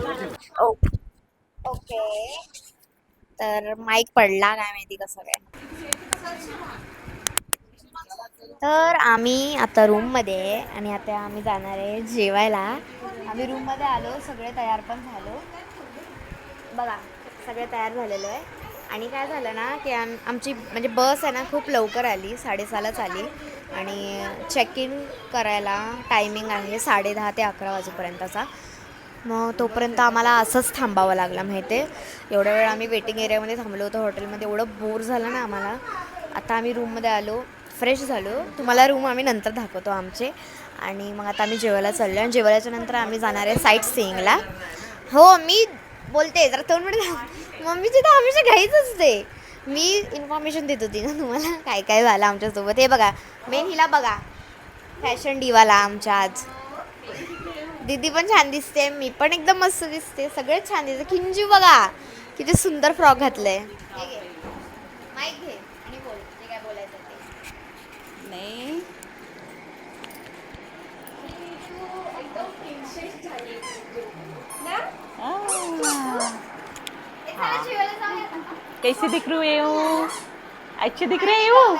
Oh. Okay तर mic पडला काय माहिती कसं काय. तर आम्ही आता रूममध्ये आणि आता आम्ही जाणार आहे जेवायला. आम्ही रूममध्ये आलो सगळे तयार पण झालो. बघा सगळे तयार झालेलो आहे. आणि काय झालं ना की आम आमची म्हणजे बस आहे ना खूप लवकर आली साडेसहालाच आली. आणि चेक इन करायला टायमिंग आहे साडे दहा ते अकरा वाजेपर्यंतचा. मग तोपर्यंत आम्हाला असंच थांबावं लागलं माहिती आहे? एवढ्या वेळ आम्ही वेटिंग एरियामध्ये थांबलो होतो हॉटेलमध्ये एवढं बोर झालं ना आम्हाला. आता आम्ही रूममध्ये आलो फ्रेश झालो. तुम्हाला रूम आम्ही नंतर दाखवतो आमचे. आणि मग आता आम्ही जेवायला चाललो आणि जेवायच्या नंतर आम्ही जाणार आहे साईट सीइंगला हो मी बोलते जरा दोन मिनिट मम्मी तर हमेशा घाईच असते. मी इन्फॉर्मेशन देत होती ना तुम्हाला. काय काय झालं आमच्यासोबत. हे बघा मेन हिला बघा. फॅशन डिवाला आमच्या आज. दीदी पण छान दिसते मी पण एकदम मस्त दिसते सगळेच छान दिसते. किंजू बघा किती सुंदर फ्रॉक घातलंय. माईक घे आणि बोल जे काय बोलायचं ते. नाही. कैसे दिख रही हूँ अच्छी दिख रही हूँ?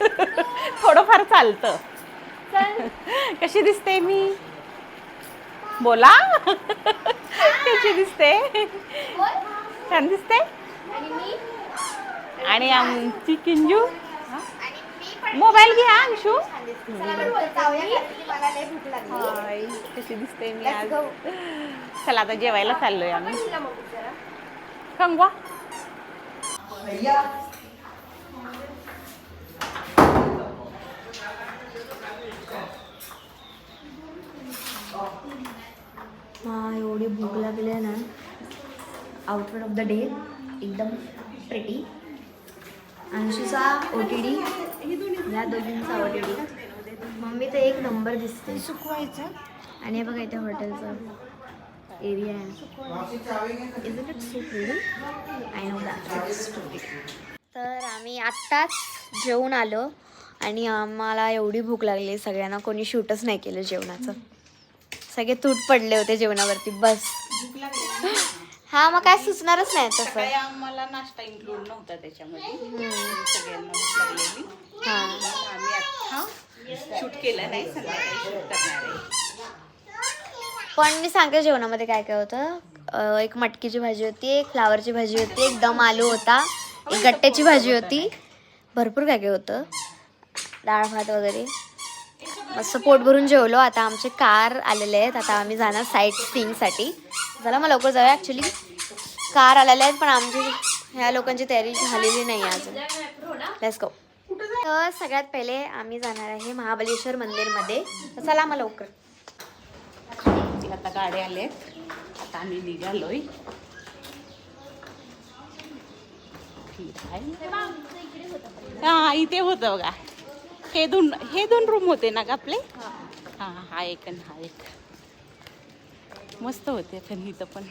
थोडंफार चालतं. कशी दिसते मी? बोला. कशी दिसते? छान दिसते? आणि आमची किंजू? मोबाईल घ्या अंशू. हाय, कशी दिसते मी आज. चला आता जेवायला चाललोय आम्ही. कंगवा हा एवढी भूक लागली आहे ना. आउटफिट ऑफ द डे एकदम प्रेटी अंशूचा ओ टी डी या दोघींचा ओ टी डी मम्मी तर एक नंबर दिसते. सुकवायचं. आणि हे बघा इथे हॉटेलचं एरिया आहे. Is it so pretty I know that तर आम्ही आत्ताच जेवून आलो. आणि आम्हाला एवढी भूक लागली सगळ्यांना. कोणी शूटच नाही केलं जेवणाचं. सगळे तूट पडले होते जेवणावरती बस. हा मग काय सुचणारच नाही तसं. आम्हाला नाश्ता इन्क्लूड नव्हता त्याच्यामध्ये. सगळ्यांना भूक लागलेली. हा. आम्ही आता शूट केलं नाही संध्याकाळी शूट करणार आहे. पण मी सांगते जेवणामध्ये काय काय होतं. अं, एक मटकीची भाजी होती एक फ्लावरची भाजी होती एक दम आलू होता एक गट्ट्याची भाजी होती. भरपूर काय काय होतं. डाळ भात वगैरे. मस्त पोट भरून जेवलो. आता आमचे कार आलेले आहेत. आता आम्ही जाणार साईट सीइंगसाठी चला मग लवकर जाऊया. ॲक्च्युली कार आलेल्या आहेत पण आमची ह्या लोकांची तयारी झालेली नाही आहे अजून. लेट्स गो तर सगळ्यात पहिले आम्ही जाणार आहे महाबळेश्वर मंदिरमध्ये. तर चला मग लवकर. आता गाडी आले आता आम्ही निघालोय. हा इथे होतं बघा. हे दोन हे दोन रूम होते ना ग आपले? हा. हा एक आणि हा एक. मस्त होते पण इथं पण.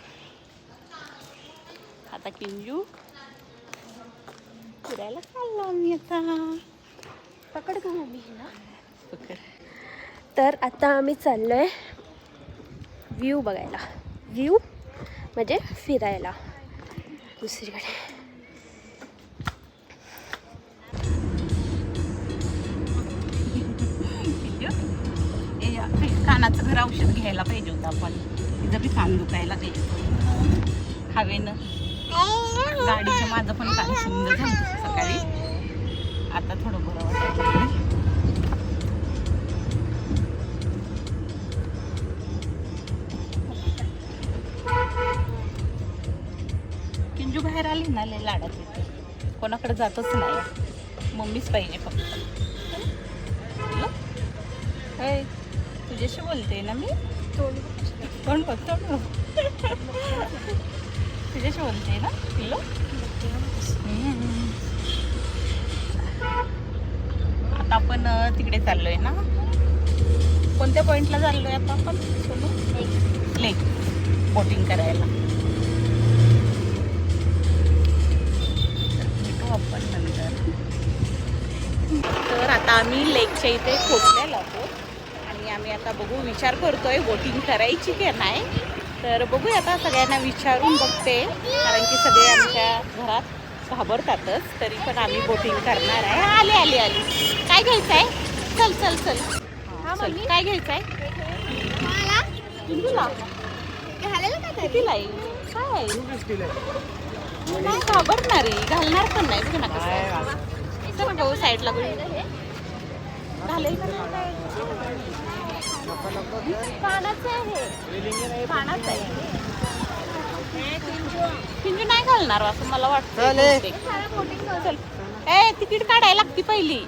आता किंजू फिरायला चाललो आम्ही आता. पकड का मम्मी ना पकड. तर आता आम्ही चाललोय व्ह्यू बघायला. व्ह्यू म्हणजे फिरायला. दुसरीकडे. ते कानाचं घर औषध घ्यायला पाहिजे होतं आपण. तिथं बी कान दुखायला लागले हवेनं. गाडीचं माझं पण कान सुंदर झालं सकाळी. आता थोडं बरं किंजू बाहेर आली ना लय लाडात येते. कोणाकडे जातच नाही. मम्मीच पाहिजे फक्त. हॅलो? तुझ्याशी बोलते ना मी? कोण बघ तोंड. तुझ्याशी बोलते ना हम्म. आता आपण तिकडे चाललोय ना? कोणत्या पॉइंटला चाललोय आता आपण? सोनू? लेक बोटिंग करायला. आपण नंतर. तर आता आम्ही लेकच्या इथे पोचलेलो आता बघू विचार करतोय बोटिंग करायची की नाही. तर बघूया आता सगळ्यांना विचारून बघते कारण की सगळे आमच्या घरात घाबरतातच तरी पण आम्ही बोटिंग करणार आहे. आले आले आले. काय घ्यायचं आहे चल चल चल. हा, चल काय घ्यायचं आहे? आहे? काय घाबरणार आहे. घालणार पण नाही. बघ ना कसं चल भाऊ साईडला बघू. घालेल का पानाचं आहे. आहे. पिंजू नाही घालणार असं मला वाटतं ए. तिकीट काढायला लागती पहिली.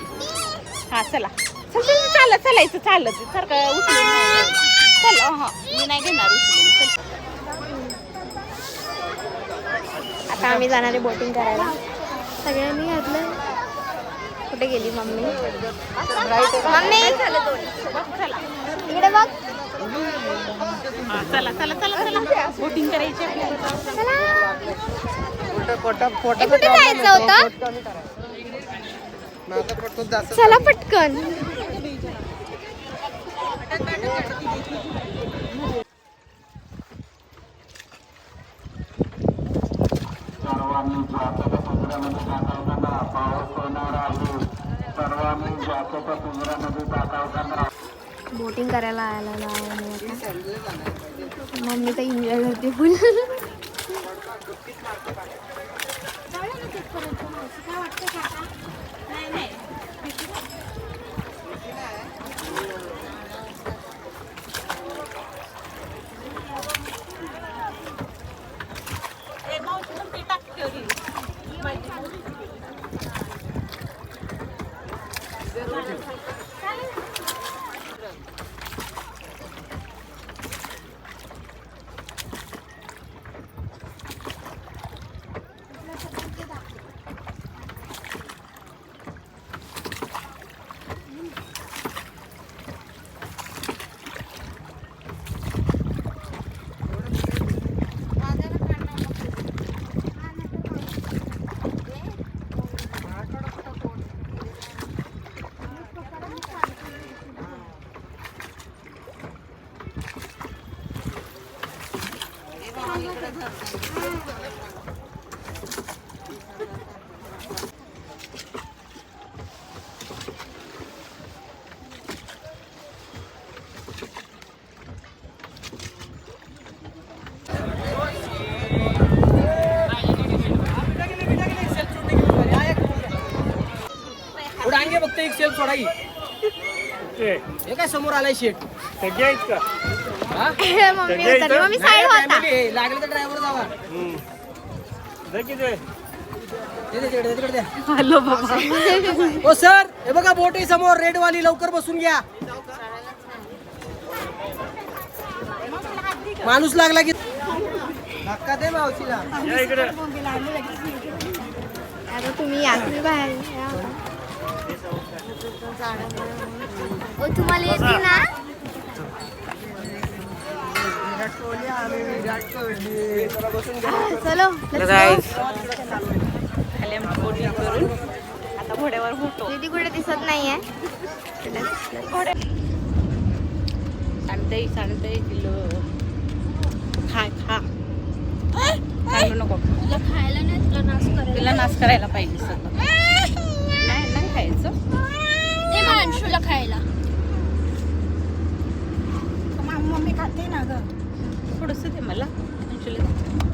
हा चला. चल चल चालत चालायचं चालत. सारखं उचलून. चल हा. मी नाही घेणार उचलून. चल. आता आम्ही जाणार बोटिंग करायला. सगळ्यांनी घातलं. कुठे गेली मम्मी? मम्मी? इकडे बघ. चला चला चला चला. बोटिंग करायची आपल्याला ए, कुठे जायचं होतं. चला पटकन. टाकावताना पाऊस होणार आहे. सर्वांनी ज्याच्या पिंजऱ्यामध्ये टाकावताना बोटिंग करायला आलेलो आहे मम्मी तर एन्जॉय करते फुल ए, फक्त एक सेल्फ सोडा की हे काय समोर आलाय शेट हा? मम्मी उतरली मम्मी साईड नाही, होता. family आहे. लागलं तर ड्रायव्हर जावा. दे दे, तिकडे, तिकडे द्या. हॅलो बाबा. ओ सर हे बघा बोट आहे समोर. रेड वाली लवकर बसून घ्या. माणूस लागला की धक्का दे मावशीला. तुम्ही या तुम्ही बाहेर या. ओ तुम्हाला येते ना? चलो. खाली बोटिंग करून आता घोड्यावर होतो दीदी कुठे दिसत नाहीये? सांगते सांगते किलो खा खा. सांगू नको. तिला नाश करायला पाहिजे सगळं नाही नाही खायचं. अंशूला खायला. मम्मी खाते ना ग. थोडस दे मला.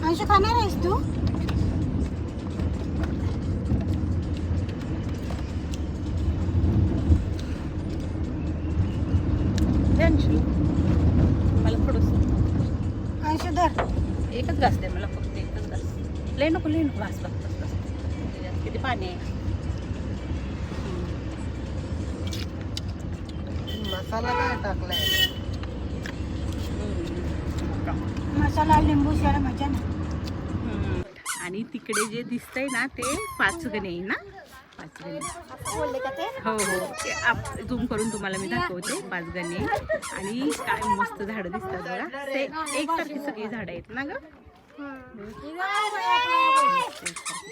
अंशू खाणार आहेस तू? मला थोडस. अंशू धर. एकच घास दे मला फक्त एकच घास. लय नको लय नको. घास त्याच्यात किती पाणी आहे? मसाला काय टाकलाय? मसाला लिंबू शिवाय मजा ना. आणि तिकडे जे दिसतंय ना ते पाचगणी आहे ना? पाचगणी. बोलले का ते हो हो. ते आप झूम करून तुम्हाला मी दाखवते पाचगणी. आणि काय मस्त झाडं दिसतात बघा. ते एकसारखी सगळी झाडं आहेत ना ग इकडे ते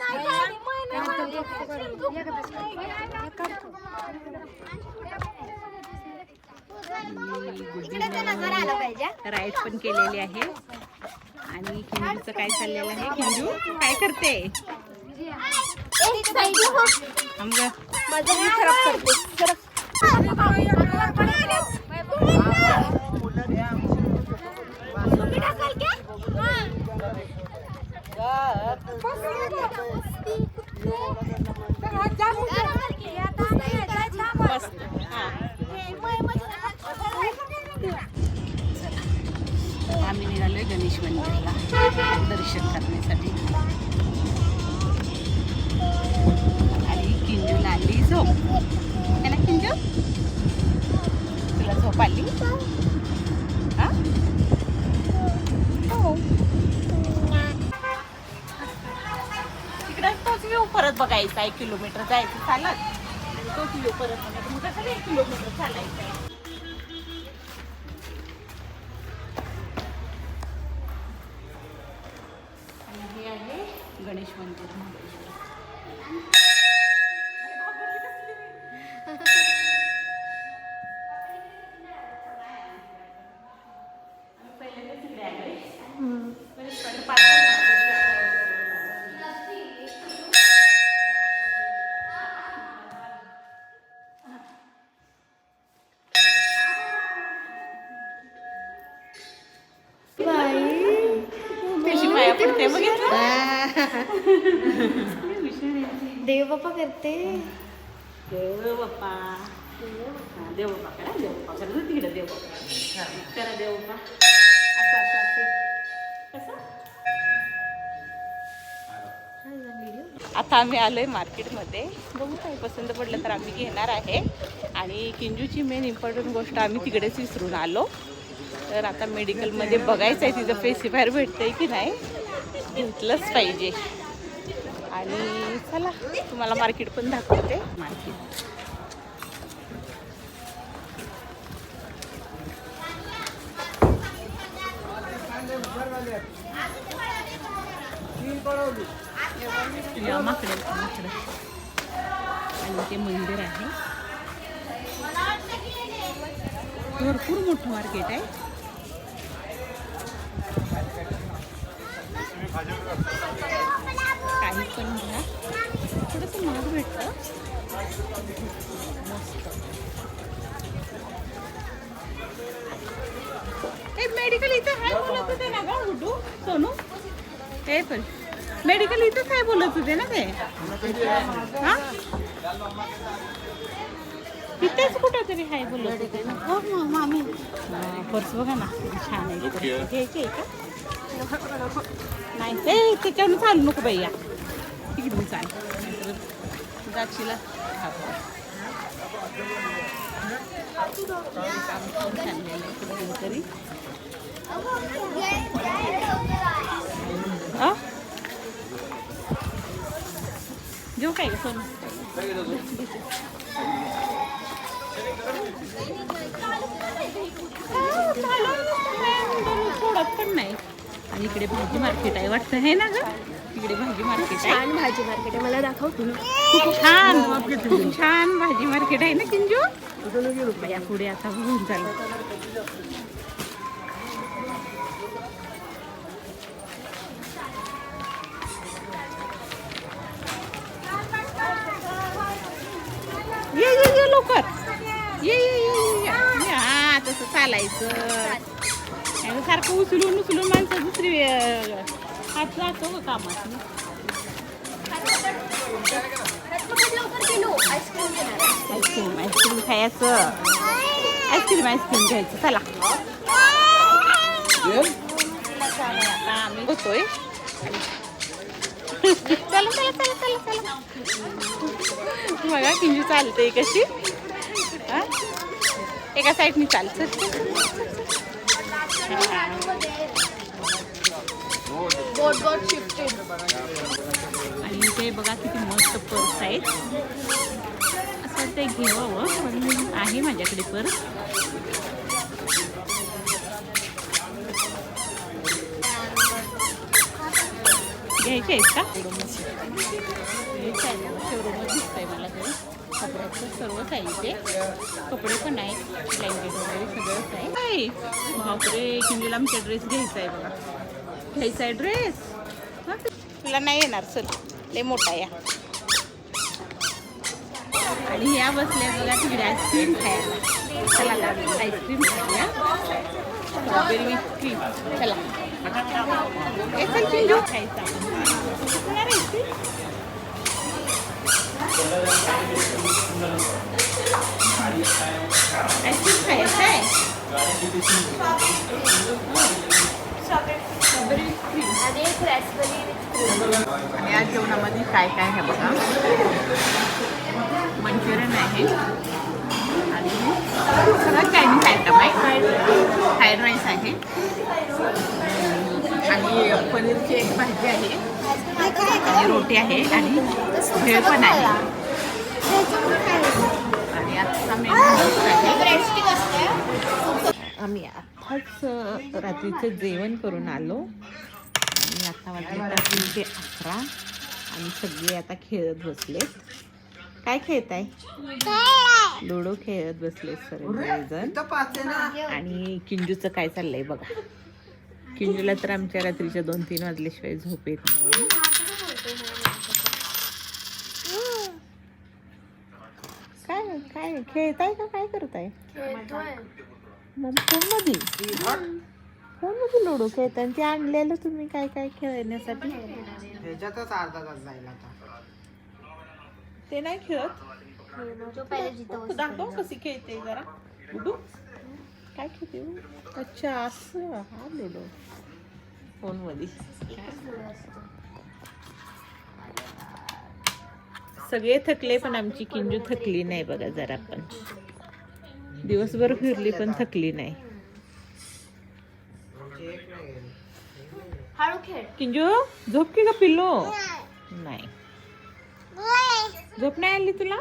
नजर आलं पाहिजे राईड पण केलेली आहे. आणि किंजूचं काय चाललेलं आहे? किंजू काय करते? मी खराब करते. तिकडे तोच परत बघायचा एक किलोमीटर जायचं चालत. आणि तोच परत बघायचा. मग कसं एक किलोमीटर चालायचं. आहे आणि हे आहे गणेश मंदिर. महाबळेश्वर ते. देव बाप्पा. देव बाप्पा करा देव बाप्पा. करा तिकडे देव बाप्पा. करा देव बाप्पा. असं असं असं. कसं? आता आम्ही आलोय मार्केटमध्ये. बघू काही पसंत पडलं तर आम्ही घेणार आहे. आणि किंजूची मेन इम्पॉर्टंट गोष्ट आम्ही तिकडेच विसरून आलो. तर आता मेडिकलमध्ये बघायचं आहे तिचं फेसिफायर भेटतंय की नाही. घेतलंच पाहिजे. आणि चला. तुम्हाला मार्केट पण दाखवते. मार्केट. या माकडे आणि ते मंदिर आहे. भरपूर मोठं मार्केट आहे. काही पण घ्या थोडंसं महाग भेटतं. मस्त. हे मेडिकल इथं आहे बोलत होते ना का उठू सोनू? हे पण मेडिकल इथंच आहे बोलत होते ना ते? हा? इथेच कुठं तरी आहे बोलत होते ना? हो ना मामी. पर्स बघा ना छान आहे. घ्यायची आहे का? नाही ते त्याच्यावर चालू नको बाई या. घेऊन चाल नाहीतर जाशीला खापा. काम पण चाललेलं आहे. कुठून तरी घेऊ काय सोन? सोडत पण नाही आणि इकडे भाजी मार्केट आहे वाटतं. हे ना ग? इकडे भाजी मार्केट आहे. छान भाजी मार्केट आहे. मला दाखव. खूप छान खूप छान भाजी मार्केट आहे ना किंजू या पुढे आता होऊन चालू. ये ये ये लवकर. ये ये ये ये, ये. ये. हा तसं चालायचं. सारखं उचलून उचलून माणसं दुसरी हात जातो का कामात आईस्क्रीम आईस्क्रीम खायचं. आईस्क्रीम आईस्क्रीम घ्यायचं. चला. आम्ही होतोय. चला चला चला चला चला. बघा किंजू चालते कशी. हा? एका साईडनी चालतं. बोट गॉट शिफ्टेड आणि ते बघा किती मस्त पर्स आहेत. असं वाटतं घेवावं पण आहे माझ्याकडे पर्स. घ्यायचे आहेत का? शोरूमच दिसतंय मला तरी. कपड्याचं सर्वच आहे इथे. कपडे पण आहेत. ब्लँकेट वगैरे सगळंच आहे. बापरे किंजूला आमचा ड्रेस घ्यायचा आहे बघा. घ्यायचा आहे ड्रेस तुला नाही येणार चल. लय मोठा या. आणि ह्या बसल्या बघा तिकडे आईस्क्रीम खायला. चला लागली आईस्क्रीम खायला स्ट्रॉबेरी चला. चिंजू खायचा. आईस्क्रीम खायचं आहे? स्ट्रॉबेरी विथ क्रीम आणि एक आणि आज जेवणामध्ये काय काय आहे बघा. मंचुरियन आहे. आणि सगळं चायनीज आयटम आहे. फ्राईड राईस आहे. आणि पनीरची एक भाजी आहे. आणि रोटी आहे. आणि भेळ पण आहे. आणि आजचा मेनू आहे. आम्ही अ, रात्रीचं जेवण करून आलो. आणि आता वाजले रात्रीचे अकरा. आणि सगळे आता खेळत बसलेत. काय खेळत आहे लुडो खेळत बसले सर्वजण आणि किंजूचं काय चाललंय बघा. किंजूला तर आमच्या रात्रीच्या दोन तीन वाजल्याशिवाय झोप येत नाही. काय काय खेळताय का? काय करताय? मग फोनमध्ये? फोनमध्ये लुडो खेळताय. आणि ते आणलेलं तुम्ही काय काय खेळण्यासाठी ह्याच्यातच अर्धा तास जाईल आता. ते नाही खेळत? जो पहिले जिथं दाखव कशी खेळते जरा. लुडो? काय खेळते हो? अच्छा असं. हा लुडो. फोनमध्ये. सगळे थकले पण आमची किंजू थकली नाही बघा जरा पण. दिवसभर फिरली पण थकली नाही. किंजू झोप की का पिल्लो? नाही. झोप नाही आली तुला?